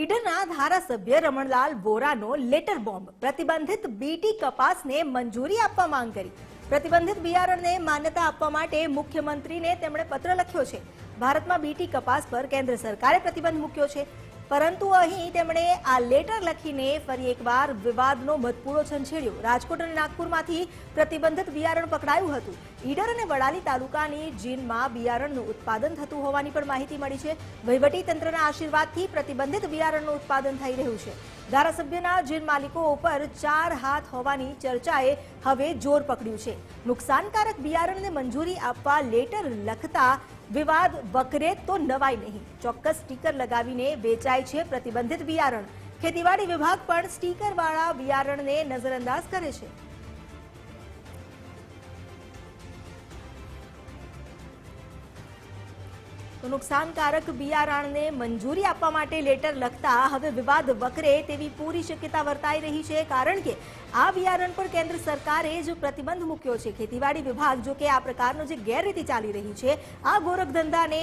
ઈડરના ધારાસભ્ય રમણલાલ વોરાનો letter bomb. પ્રતિબંધિત બીટી કપાસને મંજૂરી આપવા માંગ કરી. પ્રતિબંધિત બિયારણને માન્યતા આપવા માટે મુખ્યમંત્રીને તેમણે પત્ર લખ્યો છે. ભારતમાં બીટી કપાસ પર કેન્દ્ર સરકારે પ્રતિબંધ મૂક્યો છે. પરંતુ અહીં તેમણે આ લેટર લખીને ફરી એકવાર વિવાદનો મધપૂડો છંછેડ્યો. રાજકોટ અને નાગપુરમાંથી પ્રતિબંધિત બિયારણ પકડાયું હતું. ઈડર અને વડાલી તાલુકાની જીનમાં બિયારણનું ઉત્પાદન થતું હોવાની પણ માહિતી મળી છે. વહીવટી તંત્રના આશીર્વાદથી પ્રતિબંધિત બિયારણનું ઉત્પાદન થઈ રહ્યું છે. ધારાસભ્યના જીન માલિકો ઉપર ચાર હાથ હોવાની ચર્ચાએ હવે જોર પકડ્યું છે. નુકસાનકારક બિયારણને મંજૂરી આપવા લેટર લખતા વિવાદ વકરે તો નવાય નહીં. ચોક્કસ સ્ટીકર લગાવીને વેચાય છે પ્રતિબંધિત બિયારણ. ખેતીવાડી વિભાગ પણ સ્ટીકરવાળા બિયારણને નજરઅંદાજ કરે છે. તો નુકસાનકારક બિયારણને મંજૂરી આપવા માટે લેટર લખતા હવે વિવાદ વકરે તેવી પૂરી શક્યતા વર્તાઈ રહી છે. કારણ કે આ બિયારણ પર કેન્દ્ર સરકારે જ પ્રતિબંધ મૂક્યો છે. ખેતીવાડી વિભાગ, જો કે આ પ્રકારનો જે ગેરરીતિ ચાલી રહી છે, આ ગોરખ ધંધાને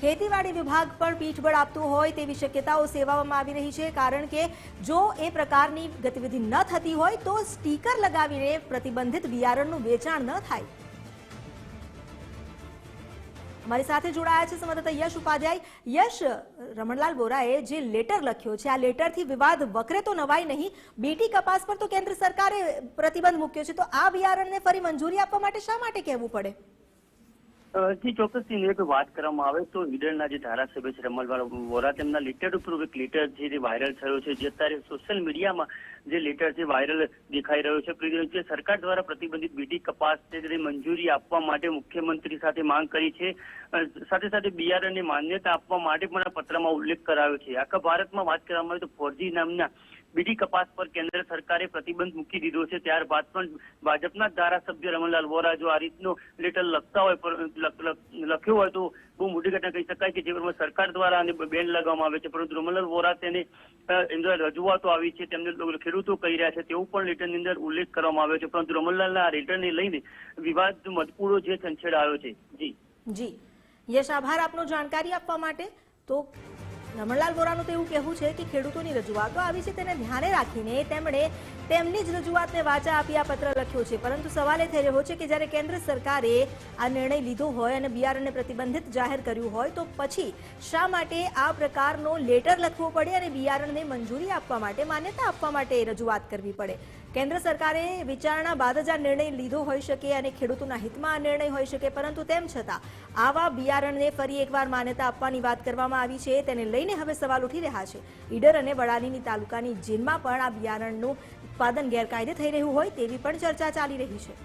ખેતીવાડી વિભાગ પણ પીઠબળ આપતું હોય તેવી શક્યતાઓ સેવામાં આવી રહી છે. કારણ કે જો એ પ્રકારની ગતિવિધિ ન થતી હોય તો સ્ટીકર લગાવીને પ્રતિબંધિત બિયારણનું વેચાણ ન થાય. અમારી સાથે જોડાયા છે સંવાદદાતા યશ ઉપાધ્યાય. યશ, રમણલાલ બોરાએ જે લેટર લખ્યો છે, આ લેટરથી વિવાદ વકરે તો નવાય નહીં. બીટી કપાસ પર તો કેન્દ્ર સરકારે પ્રતિબંધ મૂક્યો છે. તો આ બિયારણને ફરી મંજૂરી આપવા માટે શા માટે કહેવું પડે? જી ચોક્કસથી એક વાત કરવામાં આવે તો ઈડરના જે ધારાસભ્ય છે રમલવાલ વોરા, તેમના લેટર ઉપર એક લેટર જે વાયરલ થયો છે, જે અત્યારે સોશિયલ મીડિયામાં જે લેટર છે વાયરલ દેખાઈ રહ્યો છે જે સરકાર દ્વારા પ્રતિબંધિત બીટી કપાસ છે તેને મંજૂરી આપવા માટે મુખ્યમંત્રી સાથે માંગ કરી છે સાથે સાથે સાથે બિયારણને માન્યતા આપવા માટે પણ આ પત્રમાં ઉલ્લેખ કરાયો છે. આખા ભારતમાં વાત કરવામાં આવે તો ફોરજી નામના બીટી કપાસ પર કેન્દ્ર સરકારે પ્રતિબંધ મૂકી દીધો છે. ત્યારબાદ પણ ભાજપના ધારાસભ્ય રમણલાલ વોરા જો આ રીતનો લેટર લખતા હોય લખ્યો હોય તો બહુ મોટી ઘટના કહી શકાય કે જે પ્રમાણે સરકાર દ્વારા આને બેન લગાવવામાં આવે છે. પરંતુ રમણલાલ વોરા તેને એમના રજૂઆતો આવી છે. તેમને ખેડૂતો કહી રહ્યા છે. તેવું પણ લેટરની અંદર ઉલ્લેખ કરવામાં આવ્યો છે. પરંતુ રમણલાલના લેટરને લઈને વિવાદ મધપૂરો જે છંછેડાયો છે. જી. જી. યશ, આભાર આપનો જાણકારી આપવા માટે. તો રમણલાલ વોરાનું તો એવું કહેવું છે કે ખેડૂતોની રજૂઆતો આવી છે, તેને ધ્યાને રાખીને તેમણે તેમની જ રજૂઆતને વાચા આપી આ પત્ર લખ્યો છે. પરંતુ સવાલ એ થઈ રહ્યો છે કે જ્યારે કેન્દ્ર સરકારે આ નિર્ણય લીધો હોય અને બિયારણને પ્રતિબંધિત જાહેર કર્યું હોય, તો પછી શા માટે આ પ્રકારનો લેટર લખવો પડે અને બિયારણને મંજૂરી આપવા માટે, માન્યતા આપવા માટે રજૂઆત કરવી પડે? કેન્દ્ર સરકારે વિચારણા બાદ જ આ નિર્ણય લીધો હોઈ શકે અને ખેડૂતોના હિતમાં આ નિર્ણય હોઈ શકે. પરંતુ તેમ છતાં, આવા બિયારણને ફરી એકવાર માન્યતા આપવાની વાત કરવામાં આવી છે. તેને લઈને હવે સવાલ ઉઠી રહ્યા છે. ઈડર અને વડાલીની તાલુકાની જેલમાં પણ આ બિયારણનું ઉત્પાદન ગેરકાયદે થઈ રહ્યું હોય તેવી પણ ચર્ચા ચાલી રહી છે.